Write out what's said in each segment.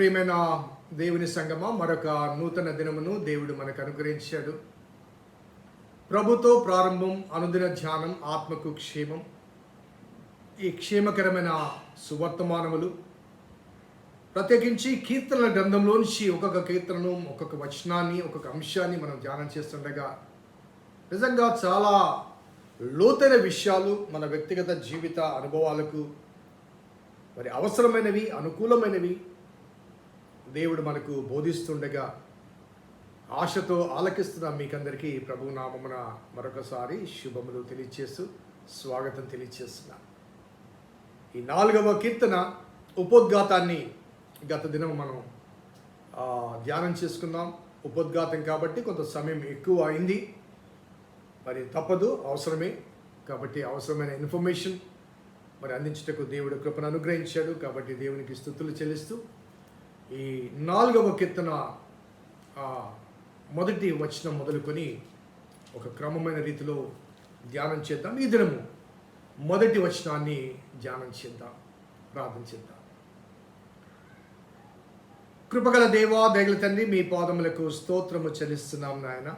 ప్రియమైన దేవుని సంగమ మరొక నూతన దినమును దేవుడు మనకు అనుగ్రహించాడు. ప్రభుతో ప్రారంభం అనుదిన ధ్యానం ఆత్మకు క్షేమం. ఈ క్షేమకరమైన సువర్తమానములు. ప్రత్యేకించి కీర్తనల గ్రంథంలోంచి ఒక్కొక్క కీర్తనను ఒక్కొక్క వచనాన్ని ఒక్కొక్క అంశాన్ని మనం ధ్యానం చేస్తుండగా నిజంగా చాలా లోతైన విషయాలు మన వ్యక్తిగత జీవిత అనుభవాలకు మరి అవసరమైనవి అనుకూలమైనవి దేవుడు మనకు బోధిస్తుండగా ఆశతో ఆలకిస్తున్న మీకందరికీ ప్రభు నామమున మరొకసారి శుభములు తెలియచేస్తూ స్వాగతం తెలియచేస్తున్నా. ఈ నాలుగవ కీర్తన ఉపోద్ఘాతాన్ని గత దినం మనం ధ్యానం చేసుకుందాం ఉపోద్ఘాతం కాబట్టి కొంత సమయం ఎక్కువ అయింది. మరి తప్పదు అవసరమే. కాబట్టి అవసరమైన ఇన్ఫర్మేషన్ మరి అందించుటకు దేవుడు కృపను అనుగ్రహించాడు. కాబట్టి దేవునికి స్థుతులు చెల్లిస్తూ ఈ నాలుగవ కీర్తన మొదటి వచనం మొదలుకొని ఒక క్రమమైన రీతిలో ధ్యానం చేద్దాం. ఈ దినము మొదటి వచనాన్ని ధ్యానం చేద్దాం ప్రార్థన చేద్దాం. కృపగల దేవా దయగల తండ్రి మీ పాదములకు స్తోత్రము చెల్లిస్తున్నాం నాయన.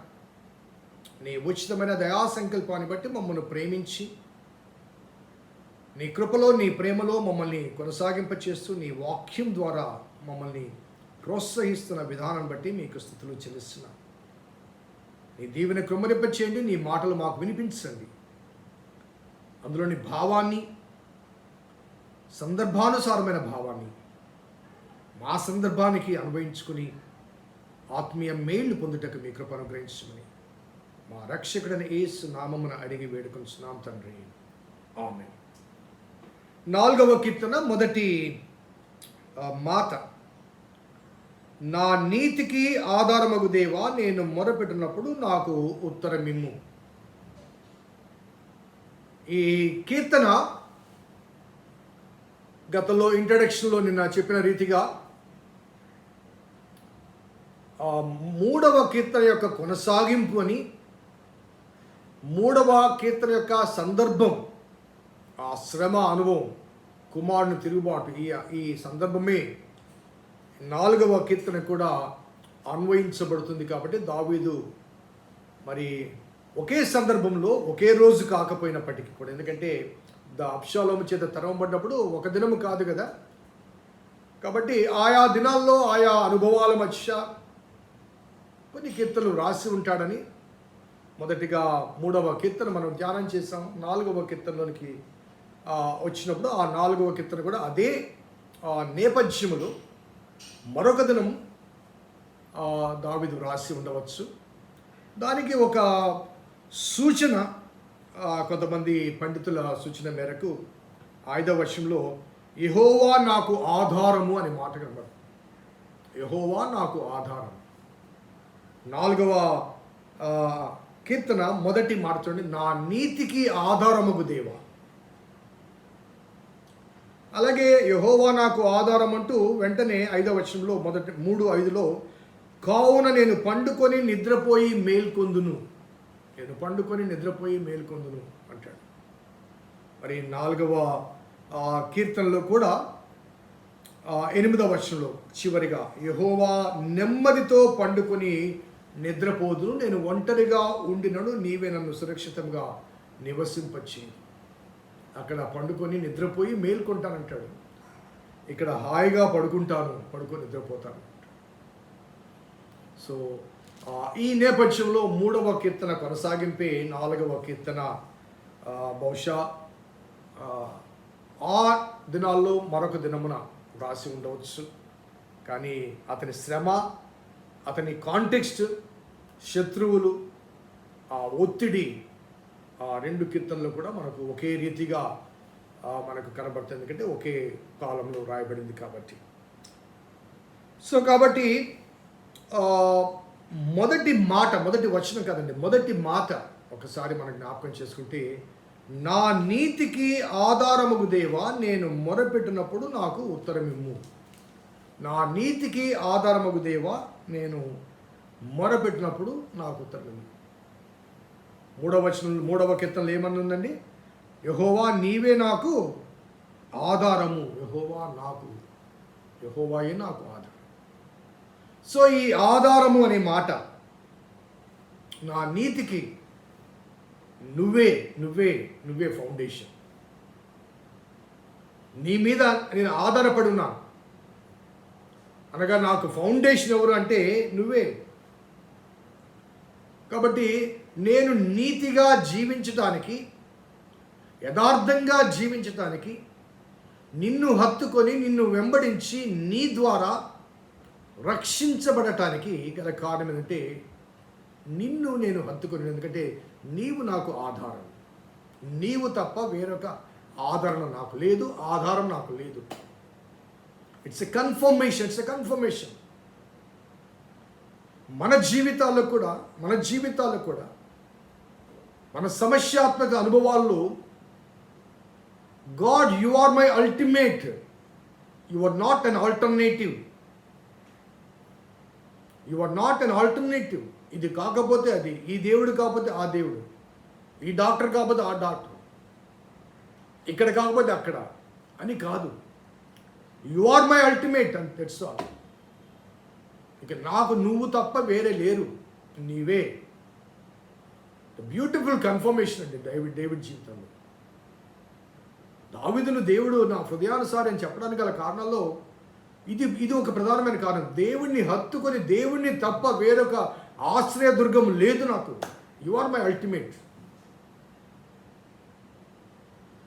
నీ ఉచితమైన దయా సంకల్పాన్ని బట్టి మమ్మల్ని ప్రేమించి నీ కృపలో నీ ప్రేమలో మమ్మల్ని కొనసాగింపచేస్తూ నీ వాక్యం ద్వారా మమ్మల్ని ప్రోత్సహిస్తున్న విధానం బట్టి మీకు స్థుతులు చెల్లిస్తున్నాం. నీ దీవెన చేయండి నీ మాటలు మాకు వినిపించండి. అందులోని భావాన్ని సందర్భానుసారమైన భావాన్ని మా సందర్భానికి అనుభవించుకుని ఆత్మీయ మేళ్ళు పొందుటకు మీ కృప అనుగ్రహించమని మా రక్షకుడని ఏసు నామమున అడిగి వేడుకొంచున్నాం తండ్రి. ఆమె నాలుగవ కీర్తన మొదటి మాత. నా నీతికి ఆధారమగు దేవా నేను మొరపెట్టినప్పుడు నాకు ఉత్తరమిమ్ము. ఈ కీర్తన గతంలో ఇంట్రడక్షన్లో నిన్న చెప్పిన రీతిగా మూడవ కీర్తన యొక్క కొనసాగింపు అని మూడవ కీర్తన యొక్క సందర్భం ఆ శ్రమ అనుభవం కుమారుని తిరుగుబాటు ఈ ఈ సందర్భమే నాలుగవ కీర్తన కూడా అన్వయించబడుతుంది కాబట్టి దావీదు మరి ఒకే సందర్భంలో ఒకే రోజు కాకపోయినప్పటికీ కూడా ఎందుకంటే ద అప్షాలోము చేత తరవబడ్డప్పుడు ఒక దినము కాదు కదా. కాబట్టి ఆయా దినాల్లో ఆయా అనుభవాల మధ్య కొన్ని కీర్తనలు రాసి ఉంటాడని మొదటిగా మూడవ కీర్తన మనం ధ్యానం చేసాం నాలుగవ కీర్తనలోనికి వచ్చినప్పుడు ఆ నాలుగవ కీర్తన కూడా అదే నేపథ్యములో మరొక దినం దావిదు రాసి ఉండవచ్చు. దానికి ఒక సూచన కొంతమంది పండితుల సూచన మేరకు ఐదవ వర్షంలో యహోవా నాకు ఆధారము అనే మాట కనబడు యహోవా నాకు ఆధారం నాలుగవ కీర్తన మొదటి మాట చూడండి నా నీతికి ఆధారముగు దేవా. అలాగే యహోవా నాకు ఆధారం అంటూ వెంటనే ఐదవ వచనంలో మొదటి మూడు ఐదులో కావున నేను పండుకొని నిద్రపోయి మేల్కొందును. నేను పండుకొని నిద్రపోయి మేల్కొందును అంటాడు. మరి నాలుగవ కీర్తనలో కూడా ఎనిమిదవ వచనంలో చివరిగా యహోవా నెమ్మదితో పండుకొని నిద్రపోదును నేను ఒంటరిగా ఉండినను నీవే నన్ను సురక్షితంగా నివసింపచ్చి అక్కడ పండుకొని నిద్రపోయి మేల్కొంటానంటాడు. ఇక్కడ హాయిగా పడుకుంటాను పడుకొని నిద్రపోతాను. సో ఈ నేపథ్యంలో మూడవ కీర్తన కొనసాగింపే నాలుగవ కీర్తన బహుశా ఆ, దినాల్లో మరొక దినమున రాసి ఉండవచ్చు. కానీ అతని శ్రమ అతని కాంటెక్స్ట్ శత్రువులు ఆ ఒత్తిడి రెండు కీర్తనలు కూడా మనకు ఒకే రీతిగా మనకు కనబడుతుంది ఎందుకంటే ఒకే కాలంలో రాయబడింది కాబట్టి. సో కాబట్టి మొదటి మాట మొదటి వచనం కదండి మొదటి మాట ఒకసారి మనం జ్ఞాపకం చేసుకుంటే నా నీతికి ఆధారముగు దేవా నేను మొరపెట్టినప్పుడు నాకు ఉత్తరమిమ్ము నా నీతికి ఆధారముగు దేవా నేను మొరపెట్టినప్పుడు నాకు ఉత్తరమిమ్ము మూడవ వచనం మూడవ కీర్తనలు ఏమని ఉందండి యహోవా నీవే నాకు ఆధారము. యహోవా నాకు యహోవాయే నాకు ఆధారం. సో ఈ ఆధారము అనే మాట నా నీతికి నువ్వే నువ్వే నువ్వే ఫౌండేషన్. నీ మీద నేను ఆధారపడి ఉన్నాను అనగా నాకు ఫౌండేషన్ ఎవరు అంటే నువ్వే. కాబట్టి నేను నీతిగా జీవించటానికి యథార్థంగా జీవించటానికి నిన్ను హత్తుకొని నిన్ను వెంబడించి నీ ద్వారా రక్షించబడటానికి గల కారణం ఏంటంటే నిన్ను నేను హత్తుకొని ఎందుకంటే నీవు నాకు ఆధారం. నీవు తప్ప వేరొక ఆదరణ నాకు లేదు ఆధారం నాకు లేదు. It's a confirmation it's a confirmation మన జీవితాల్లో కూడా మన జీవితాల్లో కూడా మన సమస్యాత్మక అనుభవాల్లో God you are my ultimate you are not an alternative you are not an alternative ఇది కాకపోతే అది ఈ దేవుడు కాకపోతే ఆ దేవుడు. ఈ డాక్టర్ కాకపోతే ఆ డాక్టర్. ఇక్కడ కాకపోతే అక్కడ. అని కాదు. యు ఆర్ మై అల్టిమేట్ అని తెలుసు. ఇక నాకు నువ్వు తప్ప వేరే లేరు. నీవే. బ్యూటిఫుల్ కన్ఫర్మేషన్ అండి డేవిడ్ డేవిడ్ జీవితంలో. దావిదును దేవుడు నా హృదయానుసారం చెప్పడానికి గల కారణాల్లో ఇది ఇది ఒక ప్రధానమైన కారణం. దేవుణ్ణి హత్తుకొని దేవుణ్ణి తప్ప వేరొక ఆశ్రయదుర్గం లేదు నాకు. You are my ultimate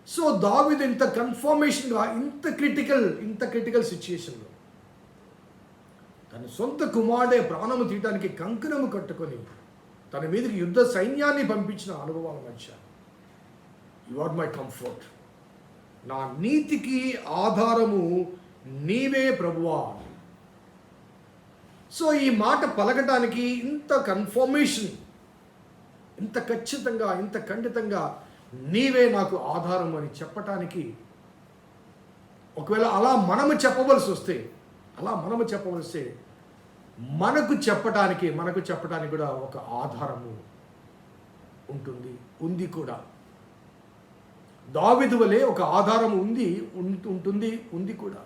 so దావిదు ఇంత కన్ఫర్మేషన్గా ఇంత క్రిటికల్ ఇంత క్రిటికల్ సిచ్యుయేషన్లో తన సొంత కుమారుడే ప్రాణము తీయటానికి కంకణము కట్టుకొని తన మీదకి యుద్ధ సైన్యాన్ని పంపించిన అనుభవాల మధ్య యు ఆర్ మై కంఫర్ట్ నా నీతికి ఆధారము నీవే ప్రభువా సో ఈ మాట పలకటానికి ఇంత కన్ఫర్మేషన్ ఇంత ఖచ్చితంగా ఇంత ఖండితంగా నీవే నాకు ఆధారం అని చెప్పటానికి ఒకవేళ అలా మనము చెప్పవలసి వస్తే అలా మనము చెప్పవలసి మనకు చెప్పటానికి మనకు చెప్పటానికి కూడా ఒక ఆధారము ఉంటుంది ఉంది కూడా. దావిదు వలె ఒక ఆధారం ఉంది ఉంటుంది ఉంది కూడా.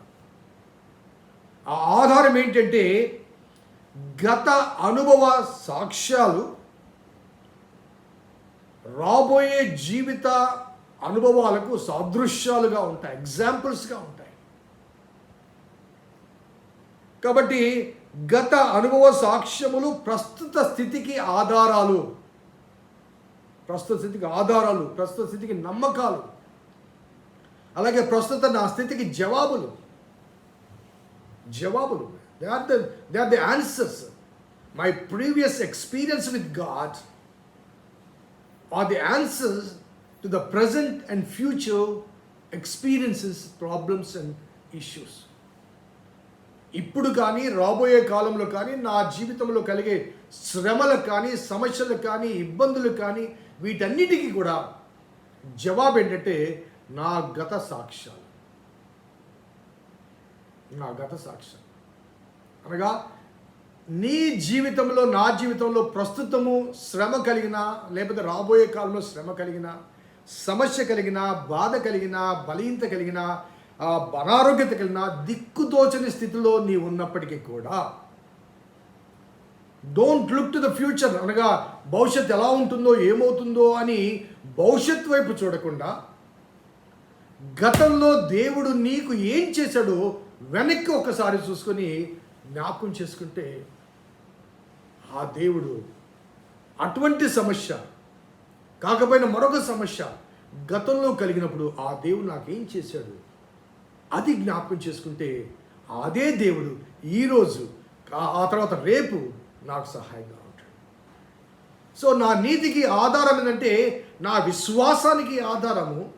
ఆ ఆధారం ఏంటంటే గత అనుభవ సాక్ష్యాలు రాబోయే జీవిత అనుభవాలకు సాదృశ్యాలుగా ఉంటాయి ఎగ్జాంపుల్స్గా ఉంటాయి. కాబట్టి గత అనుభవ సాక్ష్యములు ప్రస్తుత స్థితికి ఆధారాలు. ప్రస్తుత స్థితికి ఆధారాలు ప్రస్తుత స్థితికి నమ్మకాలు. అలాగే ప్రస్తుత నా స్థితికి జవాబులు. జవాబులు. They are the they are the answers my previous experience with God are the answers to the present and future experiences problems and issues ఇప్పుడు కానీ రాబోయే కాలంలో కానీ నా జీవితంలో కలిగే శ్రమలకు కానీ సమస్యలకు కానీ ఇబ్బందులు కానీ వీటన్నిటికీ కూడా జవాబు ఏంటంటే నా గత సాక్ష్యాలు. నా గత సాక్ష్యం అనగా నీ జీవితంలో నా జీవితంలో ప్రస్తుతము శ్రమ కలిగిన లేకపోతే రాబోయే కాలంలో శ్రమ కలిగిన సమస్య కలిగిన బాధ కలిగిన బలహీనత కలిగిన అనారోగ్యత కలిగిన దిక్కుతోచని స్థితిలో నీ ఉన్నప్పటికీ కూడా don't look to the future అనగా భవిష్యత్తు ఎలా ఉంటుందో ఏమవుతుందో అని భవిష్యత్ వైపు చూడకుండా గతంలో దేవుడు నీకు ఏం చేశాడో వెనక్కి ఒకసారి చూసుకొని జ్ఞాపకం చేసుకుంటే ఆ దేవుడు అటువంటి సమస్య కాకపోయినా మరొక సమస్య గతంలో కలిగినప్పుడు ఆ దేవుడు నాకేం చేశాడు? అది జ్ఞాపకం చేసుకుంటే అదే దేవుడు ఈరోజు ఆ- తర్వాత రేపు నాకు సహాయంగా ఉంటాడు. సో నా నీతికి ఆధారం ఏంటంటే నా విశ్వాసానికి ఆధారము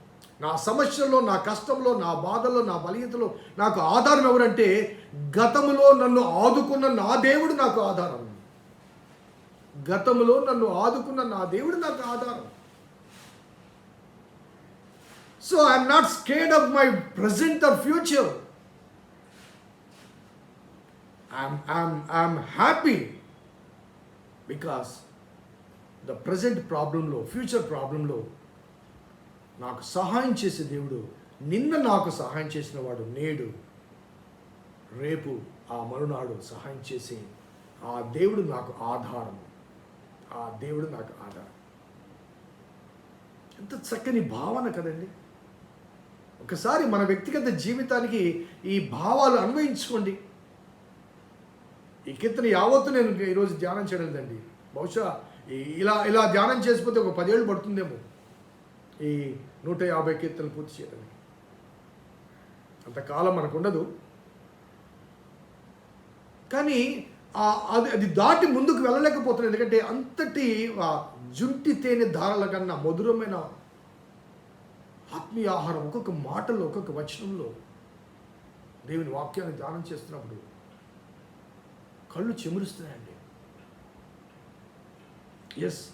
నా సమస్యల్లో నా కష్టంలో నా బాధల్లో నా బలీయతలో నాకు ఆధారం ఎవరంటే గతములో నన్ను ఆదుకున్న నా దేవుడు నాకు ఆధారం. గతంలో నన్ను ఆదుకున్న నా దేవుడు నాకు ఆధారం. So I'm not scared of my present or future I'm I'm I'm happy because the present ప్రాబ్లంలో ఫ్యూచర్ ప్రాబ్లంలో నాకు సహాయం చేసే దేవుడు నిన్న నాకు సహాయం చేసిన వాడు నేడు రేపు ఆ మరునాడు సహాయం చేసి ఆ దేవుడు నాకు ఆధారం. ఆ దేవుడు నాకు ఆధారం. ఎంత చక్కని భావన కదండి. ఒకసారి మన వ్యక్తిగత జీవితానికి ఈ భావాలు అన్వయించుకోండి. ఈ కీర్తన యావత్తు నేను ఈరోజు ధ్యానం చేయలేదండి. బహుశా ఇలా ఇలా ధ్యానం చేసిపోతే ఒక పదేళ్ళు పడుతుందేమో ఈ నూట యాభై కీర్తనలు పూర్తి చేయడానికి. అంతకాలం మనకు ఉండదు. కానీ అది అది దాటి ముందుకు వెళ్ళలేకపోతున్నాను ఎందుకంటే అంతటి ఆ జుంటి తేనె ధారల కన్నా మధురమైన ఆత్మీయ ఆహారం ఒక్కొక్క మాటలో ఒక్కొక్క వచనంలో దేవుని వాక్యాన్ని ధ్యానం చేస్తున్నప్పుడు కళ్ళు చెమురుస్తున్నాయండి. ఎస్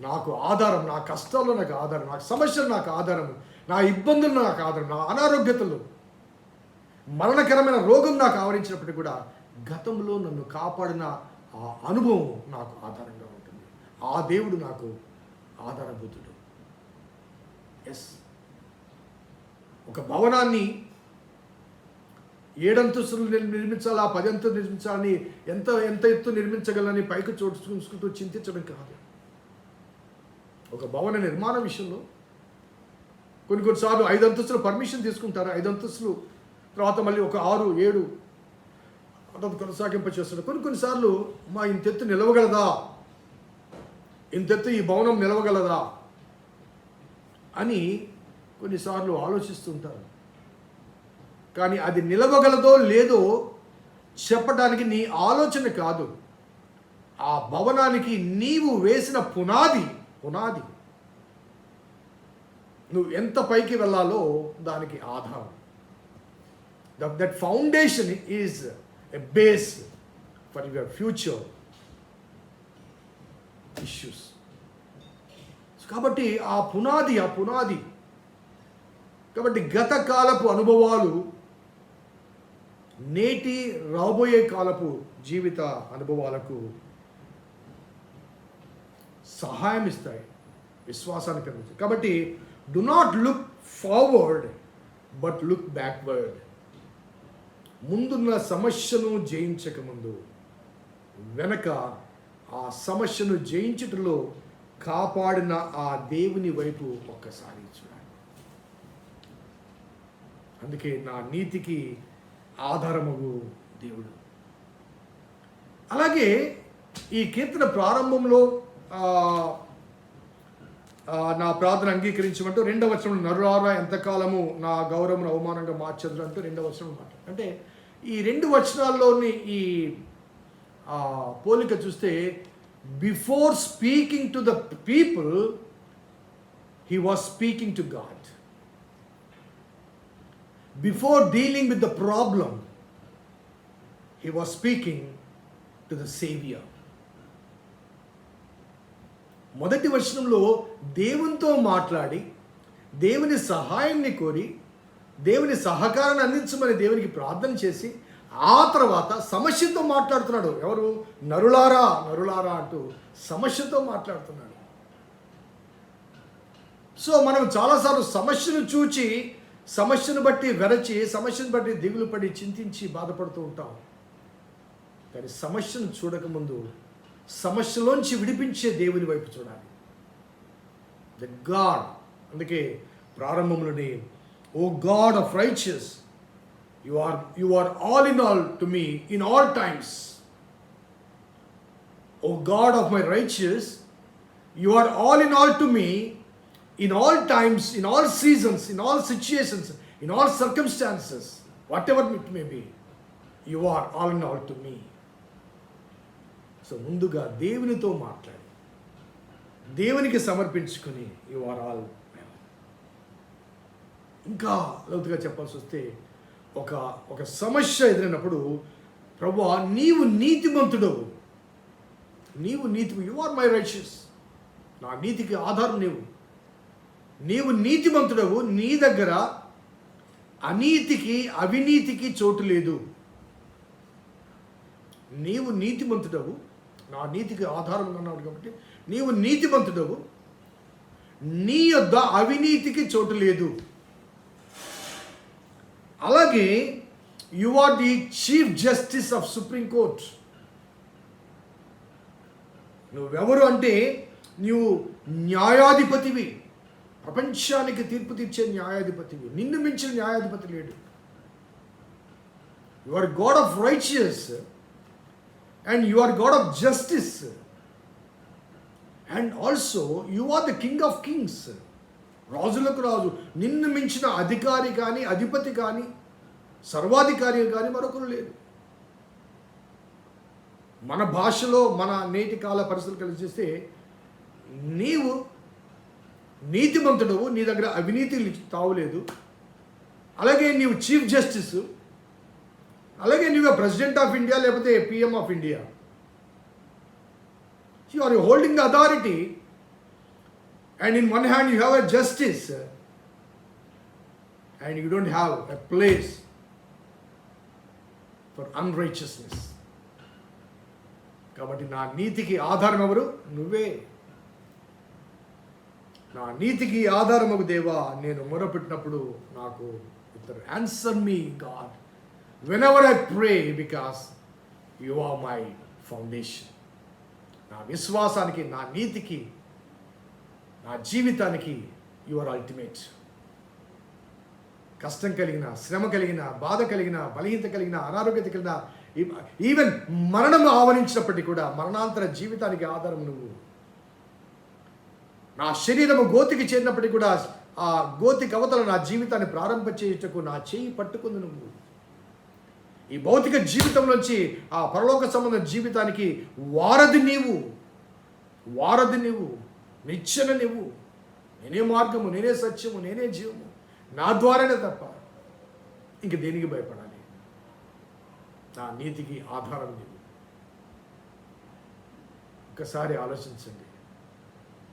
నాకు ఆధారం నా కష్టాల్లో నాకు ఆధారం నాకు సమస్యలు నాకు ఆధారం నా ఇబ్బందులు నాకు ఆధారం నా అనారోగ్యతలు మరణకరమైన రోగం నాకు ఆవరించినప్పటికీ కూడా గతంలో నన్ను కాపాడిన ఆ అనుభవం నాకు ఆధారంగా ఉంటుంది. ఆ దేవుడు నాకు ఆధారభూతుడు. ఎస్ ఒక భవనాన్ని ఏడంతస్తులు నిర్- నిర్మించాలా పది అంతులు నిర్మించాలని ఎంత ఎంత ఎత్తు నిర్మించగలని పైకి చోటు చూసుకుంటూ చింతించడం కాదు. ఒక భవన నిర్మాణ విషయంలో కొన్ని కొన్నిసార్లు ఐదు అంతస్తులు పర్మిషన్ తీసుకుంటారు. ఐదు అంతస్తులు తర్వాత మళ్ళీ ఒక ఆరు ఏడు అట్లా కొనసాగింప చేస్తాడు కొన్ని కొన్నిసార్లు మా ఇంతెత్తు నిలవగలదా? ఇంతెత్తు ఈ భవనం నిలవగలదా? అని కొన్నిసార్లు ఆలోచిస్తుంటారు. కానీ అది నిలవగలదో లేదో చెప్పడానికి నీ ఆలోచన కాదు. ఆ భవనానికి నీవు వేసిన పునాది పునాది. నువ్వు ఎంత పైకి వెళ్ళాలో దానికి ఆధారం. That foundation is a base for your future issues కాబట్టి ఆ పునాది ఆ పునాది. కాబట్టి గత కాలపు అనుభవాలు నేటి రాబోయే కాలపు జీవిత అనుభవాలకు సహాయం ఇస్తాయి విశ్వాసాన్ని పెరుగుతాయి కాబట్టి do not look forward but look backward ముందున్న సమస్యను జయించక ముందు వెనక ఆ సమస్యను జయించటంలో కాపాడిన ఆ దేవుని వైపు ఒక్కసారి చూడండి. అందుకే నా నీతికి ఆధారమగు దేవుడు. అలాగే ఈ కీర్తన ప్రారంభంలో నా ప్రార్థన అంగీకరించమంటూ రెండవ వచనం నరులారా ఎంతకాలము నా గౌరవం అవమానంగా మార్చదు అంటూ రెండవ వచనం మాట. అంటే ఈ రెండు వచనాల్లోని ఈ పోలిక చూస్తే before speaking to the people he was speaking to God before dealing with the problem he was speaking to the saviour మొదటి వచనంలో దేవునితో మాట్లాడి దేవుని సహాయాన్ని కోరి దేవుని సహకారాన్ని అందించమని దేవునికి ప్రార్థన చేసి ఆ తర్వాత సమస్యతో మాట్లాడుతున్నాడు. ఎవరు? నరులారా నరులారా అంటూ సమస్యతో మాట్లాడుతున్నాడు. సో మనం చాలాసార్లు సమస్యను చూచి సమస్యను బట్టి వెరచి సమస్యను బట్టి దిగులు పడి చింతించి బాధపడుతూ ఉంటాం. కానీ సమస్యను చూడకముందు సమస్యలోంచి విడిపించే దేవుని వైపు చూడాలి. ద గాడ్ అందుకే ప్రారంభంలోని O God of righteous you are you are all in all to me in all times O God of my righteous you are all in all to me in all times in all seasons in all situations in all circumstances whatever it may be you are all in all to me so ముందుగా దేవునితో మాట్లాడి దేవునికి సమర్పించుకుని you are all ఇంకా లోతుగా చెప్పాల్సి వస్తే ఒక ఒక సమస్య ఎదురైనప్పుడు ప్రభు నీవు నీతిమంతుడవు నీవు నీతి యు ఆర్ మై రైషియస్ నా నీతికి ఆధారం నీవు. నీవు నీతిమంతుడవు. నీ దగ్గర అనీతికి అవినీతికి చోటు లేదు. నీవు నీతిమంతుడవు. నా నీతికి ఆధారం అన్నాడు కాబట్టి నీవు నీతిమంతుడవు. నీ యొద్ద అవినీతికి చోటు లేదు. అలాగే you are the chief justice of supreme court నువ్వెవరు అంటే నీవు న్యాయాధిపతివి. ప్రపంచానికి తీర్పు తీర్చే న్యాయాధిపతివి. నిన్ను మించిన న్యాయాధిపతి లేడు. You are God of righteous and you are God of justice and also you are the king of kings రాజులకు రాజు నిన్ను మించిన అధికారి కానీ అధిపతి కానీ సర్వాధికారి కానీ మరొకరు లేరు. మన భాషలో మన నేటి కాల పరిస్థితులు కలిసి చేస్తే నీవు నీతిమంతుడవు నీ దగ్గర అవినీతి తావులేదు. అలాగే నీవు చీఫ్ జస్టిస్ అలాగే నీవు ప్రెసిడెంట్ ఆఫ్ ఇండియా లేకపోతే PM of India. You are holding the authority. And in one hand you have a justice and you don't have a place for unrighteousness కాబట్టి నా నీతికి ఆధారం ఎవరు? నువ్వే. నా నీతికి ఆధారమగు దేవా నేను మొరపెట్టినప్పుడు నాకు ఇద్దరు answer me God whenever I pray because you are my foundation నా విశ్వాసానికి నా నీతికి నా జీవితానికి యు ఆర్ అల్టిమేట్ కష్టం కలిగిన శ్రమ కలిగిన బాధ కలిగిన బలహీనత కలిగిన అనారోగ్యత కలిగిన ఈవెన్ మరణం ఆవరించినప్పటికీ కూడా మరణాంతర జీవితానికి ఆధారం నువ్వు. నా శరీరము గోతికి చేరినప్పటికీ కూడా ఆ గోతికి అవతల నా జీవితాన్ని ప్రారంభ చేయుటకు నా చేయి పట్టుకుంది నువ్వు. ఈ భౌతిక జీవితం నుంచి ఆ పరలోక సంబంధ జీవితానికి వారధి నీవు. వారధి నీవు. నిచ్చెన నువ్వు నేనే మార్గము నేనే సత్యము నేనే జీవము. నా ద్వారానే తప్ప ఇంక దేనికి భయపడాలి? నా నీతికి ఆధారం నీవు. ఒకసారి ఆలోచించండి.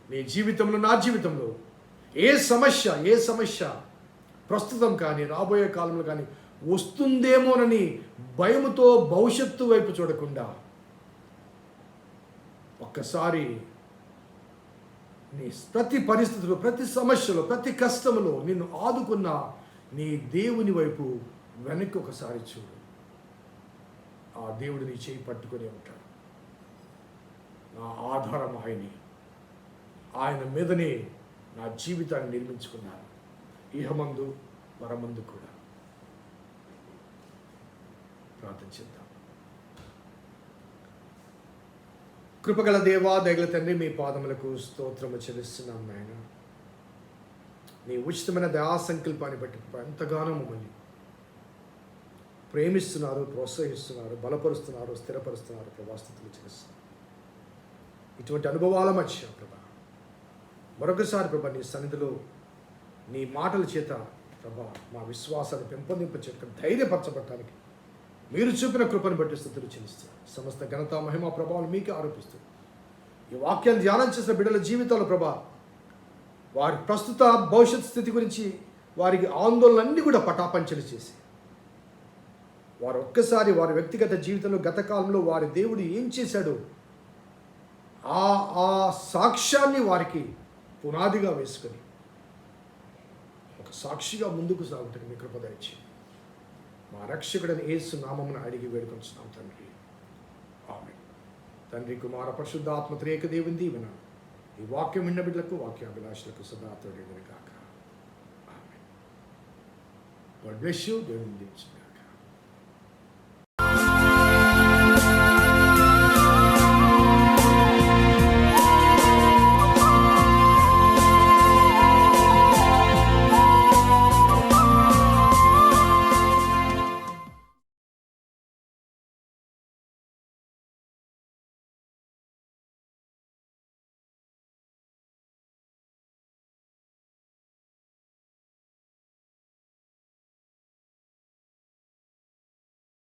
నీ జీవితంలో నా జీవితంలో ఏ సమస్య ఏ సమస్య ప్రస్తుతం కానీ రాబోయే కాలంలో కానీ వస్తుందేమోనని భయముతో భవిష్యత్తు వైపు చూడకుండా ఒక్కసారి నీ ప్రతి పరిస్థితులు ప్రతి సమస్యలో ప్రతి కష్టములో నిన్ను ఆదుకున్న నీ దేవుని వైపు వెనక్కి ఒకసారి చూడు. ఆ దేవుడు నీ చేయి పట్టుకొని ఉంటాడు. నా ఆధారం ఆయనే. ఆయన మీదనే నా జీవితాన్ని నిర్మించుకున్నాను. ఇహమందు వరమందు కూడా. ప్రార్థన చేద్దాం. కృపగల దేవా దగల తండ్రి మీ పాదములకు స్తోత్రము చెల్లిస్తున్నాం నాయన. నీ ఉచితమైన దయా సంకల్పాన్ని బట్టి ఎంతగానో మమ్మల్ని ప్రేమిస్తున్నారు ప్రోత్సహిస్తున్నారు బలపరుస్తున్నారు స్థిరపరుస్తున్నారు ప్రభాస్థితులు చేస్తున్నారు ఇటువంటి అనుభవాల మధ్య ప్రభా మరొకసారి ప్రభా నీ సన్నిధిలో నీ మాటల చేత ప్రభా మా విశ్వాసాన్ని పెంపొందింప ధైర్యపరచబడటానికి మీరు చూపిన కృపను బట్టి స్థుతులు చెల్లిస్తారు సమస్త ఘనత మహిమ ప్రభావం మీకే ఆరోపిస్తుంది ఈ వాక్యాన్ని ధ్యానం చేసిన బిడ్డల జీవితాల ప్రభా వారి ప్రస్తుత భవిష్యత్ స్థితి గురించి వారికి ఆందోళనలన్నీ కూడా పటాపంచలు చేసి వారు ఒక్కసారి వారి వ్యక్తిగత జీవితంలో గత కాలంలో వారి దేవుడు ఏం చేశాడో ఆ ఆ సాక్ష్యాన్ని వారికి పునాదిగా వేసుకొని ఒక సాక్షిగా ముందుకు సాగుతుంది మీ కృప మా రక్షకుడని ఏసు నామమున అడిగి వేడుకొంచున్నాం తండ్రి. ఆమె తండ్రి కుమార పరిశుద్ధాత్మ త్రేక దేవుని దీవెన. ఈ వాక్యం విన్న బిడ్డలకు వాక్యాభిలాషులకు సదా తోడేదని కాక ఆమె గాడ్ బ్లెస్ యూ. దేవుని దీవించుగా